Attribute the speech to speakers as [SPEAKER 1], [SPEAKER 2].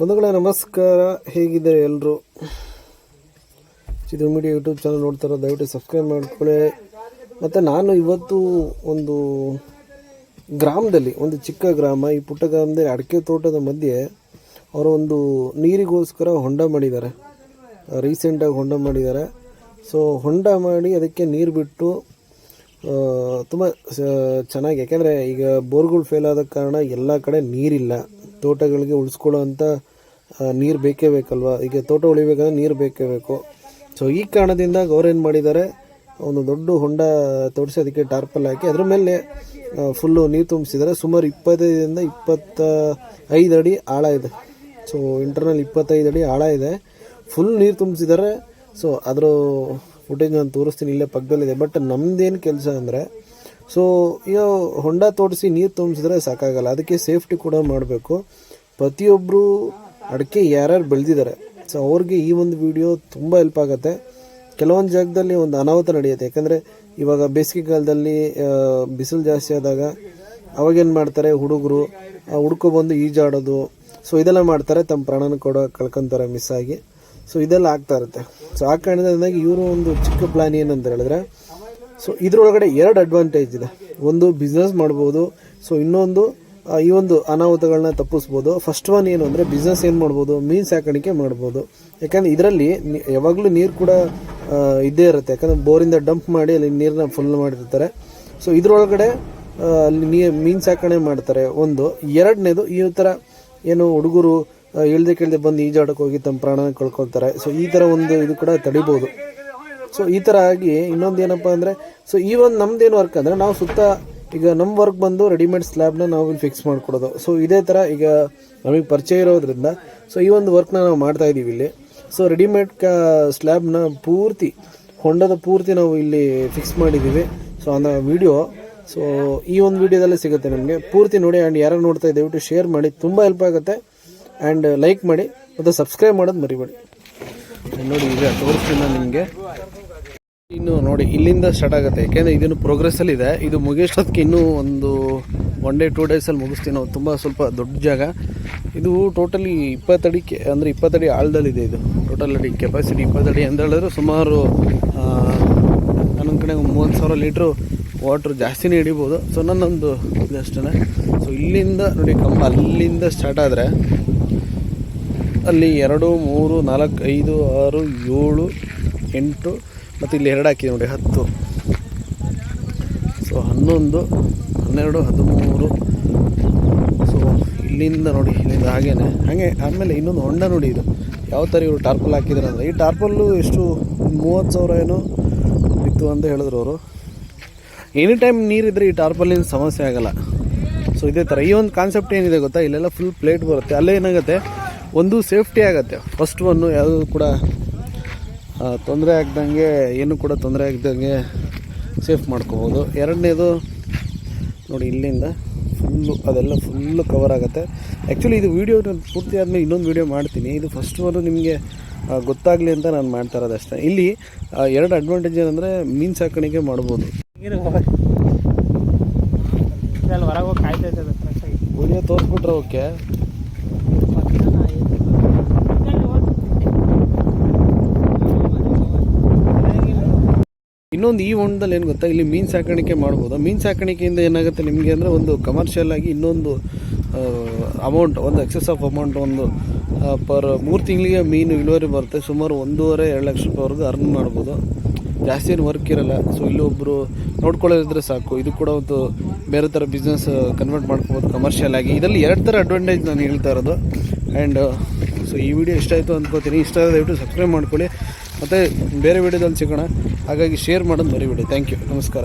[SPEAKER 1] ಬಂಧುಗಳೇ, ನಮಸ್ಕಾರ. ಹೇಗಿದ್ದಾರೆ ಎಲ್ಲರೂ ಚಿತ್ರ ಮೀಡಿಯಾ ಯೂಟ್ಯೂಬ್ ಚಾನಲ್ ನೋಡ್ತಾರೆ, ದಯವಿಟ್ಟು ಸಬ್ಸ್ಕ್ರೈಬ್ ಮಾಡ್ಕೊಳ್ಳಿ. ಮತ್ತು ನಾನು ಇವತ್ತು ಒಂದು ಗ್ರಾಮದಲ್ಲಿ, ಒಂದು ಚಿಕ್ಕ ಗ್ರಾಮ, ಈ ಪುಟ್ಟ ಗ್ರಾಮದಲ್ಲಿ ಅಡಿಕೆ ತೋಟದ ಮಧ್ಯೆ ಅವರು ಒಂದು ನೀರಿಗೋಸ್ಕರ ಹೊಂಡ ಮಾಡಿದ್ದಾರೆ. ರೀಸೆಂಟಾಗಿ ಹೊಂಡ ಮಾಡಿದ್ದಾರೆ. ಸೊ, ಹೊಂಡ ಮಾಡಿ ಅದಕ್ಕೆ ನೀರು ಬಿಟ್ಟು ತುಂಬ ಚೆನ್ನಾಗಿ, ಯಾಕೆಂದರೆ ಈಗ ಬೋರ್ಗಳು ಫೇಲ್ ಆದ ಕಾರಣ ಎಲ್ಲ ಕಡೆ ನೀರಿಲ್ಲ. ತೋಟಗಳಿಗೆ ಉಳಿಸ್ಕೊಳ್ಳೋವಂಥ ನೀರು ಬೇಕೇ ಬೇಕಲ್ವಾ? ಈಗ ತೋಟ ಉಳಿಬೇಕಂದ್ರೆ ನೀರು ಬೇಕೇ ಬೇಕು. ಸೊ ಈ ಕಾರಣದಿಂದ ಅವ್ರೇನು ಮಾಡಿದ್ದಾರೆ? ಒಂದು ದೊಡ್ಡ ಹೊಂಡ ತೋಡಿಸಿ ಅದಕ್ಕೆ ಟಾರ್ಪಲ್ ಹಾಕಿ ಅದ್ರ ಮೇಲೆ ಫುಲ್ಲು ನೀರು ತುಂಬಿಸಿದ್ದಾರೆ. ಸುಮಾರು ಇಪ್ಪತ್ತೈದರಿಂದ ಇಪ್ಪತ್ತ ಐದು ಅಡಿ ಆಳ ಇದೆ. ಸೊ ಇಂಟರ್ನಲ್ ಇಪ್ಪತ್ತೈದು ಅಡಿ ಆಳ ಇದೆ. ಫುಲ್ ನೀರು ತುಂಬಿಸಿದ್ದಾರೆ. ಸೊ ಅದರ ಫುಟೇಜ್ ನಾನು ತೋರಿಸ್ತೀನಿ, ಇಲ್ಲೇ ಪಕ್ಕದಲ್ಲಿದೆ. ಬಟ್ ನಮ್ದೇನು ಕೆಲಸ ಅಂದರೆ ಸೊ ಈಗ ಹೊಂಡ ತೋಡಿಸಿ ನೀರು ತುಂಬಿಸಿದ್ರೆ ಸಾಕಾಗಲ್ಲ. ಅದಕ್ಕೆ ಸೇಫ್ಟಿ ಕೂಡ ಮಾಡಬೇಕು. ಪ್ರತಿಯೊಬ್ಬರು ಅಡಿಕೆ ಯಾರ್ಯಾರು ಬೆಳೆದಿದ್ದಾರೆ ಸೊ ಅವ್ರಿಗೆ ಈ ಒಂದು ವಿಡಿಯೋ ತುಂಬ ಹೆಲ್ಪ್ ಆಗುತ್ತೆ. ಕೆಲವೊಂದು ಜಾಗದಲ್ಲಿ ಒಂದು ಅನಾಹುತ ನಡೆಯುತ್ತೆ. ಯಾಕಂದರೆ ಇವಾಗ ಬೇಸಿಗೆ ಕಾಲದಲ್ಲಿ ಬಿಸಿಲು ಜಾಸ್ತಿ ಆದಾಗ ಅವಾಗೇನು ಮಾಡ್ತಾರೆ ಹುಡುಗರು? ಹುಡ್ಕೊಬಂದು ಈಜಾಡೋದು. ಸೊ ಇದೆಲ್ಲ ಮಾಡ್ತಾರೆ. ತಮ್ಮ ಪ್ರಾಣನ ಕೂಡ ಕಳ್ಕೊತಾರೆ ಮಿಸ್ ಆಗಿ. ಸೊ ಇದೆಲ್ಲ ಆಗ್ತಾ ಇರುತ್ತೆ. ಸೊ ಆ ಕಾರಣದಿಂದಾಗಿ ಇವರು ಒಂದು ಚಿಕ್ಕ ಪ್ಲ್ಯಾನ್ ಏನಂತ ಹೇಳಿದ್ರೆ ಸೊ ಇದರೊಳಗಡೆ ಎರಡು ಅಡ್ವಾಂಟೇಜ್ ಇದೆ. ಒಂದು ಬಿಸ್ನೆಸ್ ಮಾಡ್ಬೋದು. ಸೊ ಇನ್ನೊಂದು ಈ ಒಂದು ಅನಾಹುತಗಳನ್ನ ತಪ್ಪಿಸ್ಬೋದು. ಫಸ್ಟ್ ಒನ್ ಏನು ಅಂದರೆ ಬಿಸ್ನೆಸ್ ಏನು ಮಾಡ್ಬೋದು? ಮೀನು ಸಾಕಾಣಿಕೆ ಮಾಡ್ಬೋದು. ಯಾಕಂದರೆ ಇದರಲ್ಲಿ ಯಾವಾಗಲೂ ನೀರು ಕೂಡ ಇದ್ದೇ ಇರುತ್ತೆ. ಯಾಕಂದರೆ ಬೋರಿಂದ ಡಂಪ್ ಮಾಡಿ ಅಲ್ಲಿ ನೀರನ್ನ ಫುಲ್ ಮಾಡಿರ್ತಾರೆ. ಸೊ ಇದರೊಳಗಡೆ ಅಲ್ಲಿ ನೀ, ಮೀನು ಸಾಕಣೆ ಮಾಡ್ತಾರೆ. ಒಂದು. ಎರಡನೇದು, ಈ ಥರ ಏನು ಹುಡುಗರು ಇಳ್ದೆ ಕೇಳ್ದೆ ಬಂದು ಈಜಾಡಕ್ಕೆ ಹೋಗಿ ತಮ್ಮ ಪ್ರಾಣ ಕಳ್ಕೊಳ್ತಾರೆ. ಸೊ ಈ ಥರ ಒಂದು ಇದು ಕೂಡ ತಡಿಬೋದು. ಸೊ ಈ ಥರ ಆಗಿ ಇನ್ನೊಂದು ಏನಪ್ಪ ಅಂದರೆ ಸೊ ಈ ಒಂದು ನಮ್ದೇನು ವರ್ಕ್ ಅಂದರೆ ನಾವು ಸುತ್ತ ಈಗ ನಮ್ಮ ವರ್ಕ್ ಬಂದು ರೆಡಿಮೇಡ್ ಸ್ಲ್ಯಾಬ್ನ ನಾವು ಇಲ್ಲಿ ಫಿಕ್ಸ್ ಮಾಡಿಕೊಡೋದು. ಸೊ ಇದೇ ಥರ ಈಗ ನಮಗೆ ಪರಿಚಯ ಇರೋದ್ರಿಂದ ಸೊ ಈ ಒಂದು ವರ್ಕ್ನ ನಾವು ಮಾಡ್ತಾ ಇದ್ದೀವಿ ಇಲ್ಲಿ. ಸೊ ರೆಡಿಮೇಡ್ ಕ ಸ್ಲ್ಯಾಬ್ನ ಪೂರ್ತಿ, ಹೊಂಡದ ಪೂರ್ತಿ ನಾವು ಇಲ್ಲಿ ಫಿಕ್ಸ್ ಮಾಡಿದ್ದೀವಿ ಸೊ ಅಂದರೆ ವಿಡಿಯೋ ಸೊ ಈ ಒಂದು ವಿಡಿಯೋದಲ್ಲೇ ಸಿಗುತ್ತೆ ನಮಗೆ. ಪೂರ್ತಿ ನೋಡಿ ಆ್ಯಂಡ್ ಯಾರು ನೋಡ್ತಾ ಇದ್ದೀವಿ ಶೇರ್ ಮಾಡಿ. ತುಂಬ ಹೆಲ್ಪ್ ಆಗುತ್ತೆ. ಆ್ಯಂಡ್ ಲೈಕ್ ಮಾಡಿ, ಮತ್ತು ಸಬ್ಸ್ಕ್ರೈಬ್ ಮಾಡೋದು ಮರಿಬೇಡಿ. ನೋಡಿ ಈಗ ತೋರಿಸ್ತೀನಿ ನಿಮಗೆ. ಇನ್ನು ನೋಡಿ, ಇಲ್ಲಿಂದ ಸ್ಟಾರ್ಟ್ ಆಗುತ್ತೆ. ಯಾಕೆಂದರೆ ಇದನ್ನು ಪ್ರೋಗ್ರೆಸ್ಸಲ್ಲಿ ಇದೆ. ಇದು ಮುಗಿಸೋದಕ್ಕೆ ಇನ್ನೂ ಒಂದು ಒನ್ ಡೇ ಟೂ ಡೇಸಲ್ಲಿ ಮುಗಿಸ್ತೀವಿ ನಾವು ತುಂಬ ಸ್ವಲ್ಪ ದೊಡ್ಡ ಜಾಗ. ಇದು ಟೋಟಲಿ ಇಪ್ಪತ್ತಡಿ ಕೆ ಅಂದರೆ ಇಪ್ಪತ್ತಡಿ ಆಳದಲ್ಲಿದೆ ಇದು. ಟೋಟಲ್ ಅಡಿ ಕೆಪಾಸಿಟಿ ಇಪ್ಪತ್ತಡಿ ಅಂತ ಹೇಳಿದ್ರೆ ಸುಮಾರು ನನ್ನ ಕಡೆ ಮೂವತ್ತು ಸಾವಿರ ಲೀಟ್ರು ವಾಟ್ರ್ ಜಾಸ್ತಿನೇ ಹಿಡಿಬೋದು. ಸೊ ನನ್ನೊಂದು ಇದಷ್ಟೇ ಸೊ ಇಲ್ಲಿಂದ ನೋಡಿ ಕಂಬ ಅಲ್ಲಿಂದ ಸ್ಟಾರ್ಟ್ ಆದರೆ ಅಲ್ಲಿ ಎರಡು, ಮೂರು, ನಾಲ್ಕು, ಐದು, ಆರು, ಏಳು, ಎಂಟು, ಮತ್ತು ಇಲ್ಲಿ ಎರಡು ಹಾಕಿದೆ ನೋಡಿ, ಹತ್ತು. ಸೊ ಹನ್ನೊಂದು, ಹನ್ನೆರಡು, ಹದಿಮೂರು. ಸೊ ಇಲ್ಲಿಂದ ನೋಡಿ, ಇಲ್ಲಿಂದ ಹಾಗೇನೆ. ಹಾಗೆ ಆಮೇಲೆ ಇನ್ನೊಂದು ಹೊಂಡ ನೋಡಿ ಇದು. ಯಾವ ಥರ ಇವರು ಟಾರ್ಪಲ್ ಹಾಕಿದ್ರು ಅಂದರೆ, ಈ ಟಾರ್ಪಲ್ಲು ಎಷ್ಟು, ಮೂವತ್ತು ಸಾವಿರ ಏನೋ ಇತ್ತು ಅಂತ ಹೇಳಿದ್ರು ಅವರು. ಎನಿ ಟೈಮ್ ನೀರಿದ್ದರೆ ಈ ಟಾರ್ಪಲ್ಲಿನ ಸಮಸ್ಯೆ ಆಗಲ್ಲ. ಸೊ ಇದೇ ಥರ. ಈ ಒಂದು ಕಾನ್ಸೆಪ್ಟ್ ಏನಿದೆ ಗೊತ್ತಾ? ಇಲ್ಲೆಲ್ಲ ಫುಲ್ ಪ್ಲೇಟ್ ಬರುತ್ತೆ. ಅಲ್ಲೇ ಏನಾಗುತ್ತೆ? ಒಂದು ಸೇಫ್ಟಿ ಆಗುತ್ತೆ. ಫಸ್ಟ್ ಒನ್ನು ಯಾವುದೂ ಕೂಡ ತೊಂದರೆ ಆಗ್ದಂಗೆ ಏನು ಕೂಡ ತೊಂದರೆ ಆಗ್ದಂಗೆ ಸೇಫ್ ಮಾಡ್ಕೋಬೋದು. ಎರಡನೇದು ನೋಡಿ ಇಲ್ಲಿಂದ ಫುಲ್ಲು ಅದೆಲ್ಲ ಫುಲ್ಲು ಕವರ್ ಆಗುತ್ತೆ. ಆ್ಯಕ್ಚುಲಿ ಇದು ವೀಡಿಯೋ ಪೂರ್ತಿ ಆದಮೇಲೆ ಇನ್ನೊಂದು ವೀಡಿಯೋ ಮಾಡ್ತೀನಿ. ಇದು ಫಸ್ಟ್ ಒಂದು ನಿಮಗೆ ಗೊತ್ತಾಗಲಿ ಅಂತ ನಾನು ಮಾಡ್ತಾ ಇರೋದು ಅಷ್ಟೇ. ಇಲ್ಲಿ ಎರಡು ಅಡ್ವಾಂಟೇಜ್ ಏನಂದರೆ ಮೀನು ಸಾಕಾಣಿಕೆ ಮಾಡ್ಬೋದು.
[SPEAKER 2] ಹೊರಗೆ ಹೋಗಿ ಕಾಯ್ತಾ
[SPEAKER 1] ತೋರಿಸ್ಬಿಟ್ರೆ ಓಕೆ ಇನ್ನೊಂದು ಈ ಹೊಂಡದಲ್ಲಿ ಏನು ಗೊತ್ತಾ? ಇಲ್ಲಿ ಮೀನು ಸಾಕಾಣಿಕೆ ಮಾಡ್ಬೋದು? ಮೀನು ಸಾಕಾಣಿಕೆಯಿಂದ ಏನಾಗುತ್ತೆ ನಿಮಗೆ ಅಂದರೆ ಒಂದು ಕಮರ್ಷಿಯಲ್ ಆಗಿ ಇನ್ನೊಂದು ಅಮೌಂಟ್ ಒಂದು ಎಕ್ಸಸ್ ಆಫ್ ಅಮೌಂಟ್ ಒಂದು ಪರ್ ಮೂರು ತಿಂಗಳಿಗೆ ಮೀನು ಇಳುವರಿ ಬರುತ್ತೆ. ಸುಮಾರು ಒಂದೂವರೆ, ಎರಡು ಲಕ್ಷ ರೂಪಾಯಿವರೆಗೂ ಅರ್ನ್ ಮಾಡ್ಬೋದು. ಜಾಸ್ತಿ ಏನು ವರ್ಕ್ ಇರಲ್ಲ. ಸೊ ಇಲ್ಲಿ ಒಬ್ಬರು ನೋಡ್ಕೊಳ್ಳೋದಿದ್ರೆ ಸಾಕು. ಇದು ಕೂಡ ಒಂದು ಬೇರೆ ಥರ ಬಿಸ್ನೆಸ್ ಕನ್ವರ್ಟ್ ಮಾಡ್ಕೋಬೋದು ಕಮರ್ಷಿಯಲ್ ಆಗಿ. ಇದರಲ್ಲಿ ಎರಡು ಥರ ಅಡ್ವಾಂಟೇಜ್ ನಾನು ಹೇಳ್ತಾ ಇರೋದು. ಆ್ಯಂಡ್ ಸೊ ಈ ವಿಡಿಯೋ ಇಷ್ಟ ಆಯಿತು ಅಂದ್ಕೋತೀನಿ. ಇಷ್ಟ ಆದರೆ ದಯವಿಟ್ಟು ಸಬ್ಸ್ಕ್ರೈಬ್ ಮಾಡ್ಕೊಳ್ಳಿ. ಮತ್ತು ಬೇರೆ ವಿಡಿಯೋದಲ್ಲಿ ಸಿಗೋಣ. ಹಾಗಾಗಿ ಶೇರ್ ಮಾಡೋದು ಮರಿಬೇಡಿ. ಥ್ಯಾಂಕ್ ಯು ನಮಸ್ಕಾರ.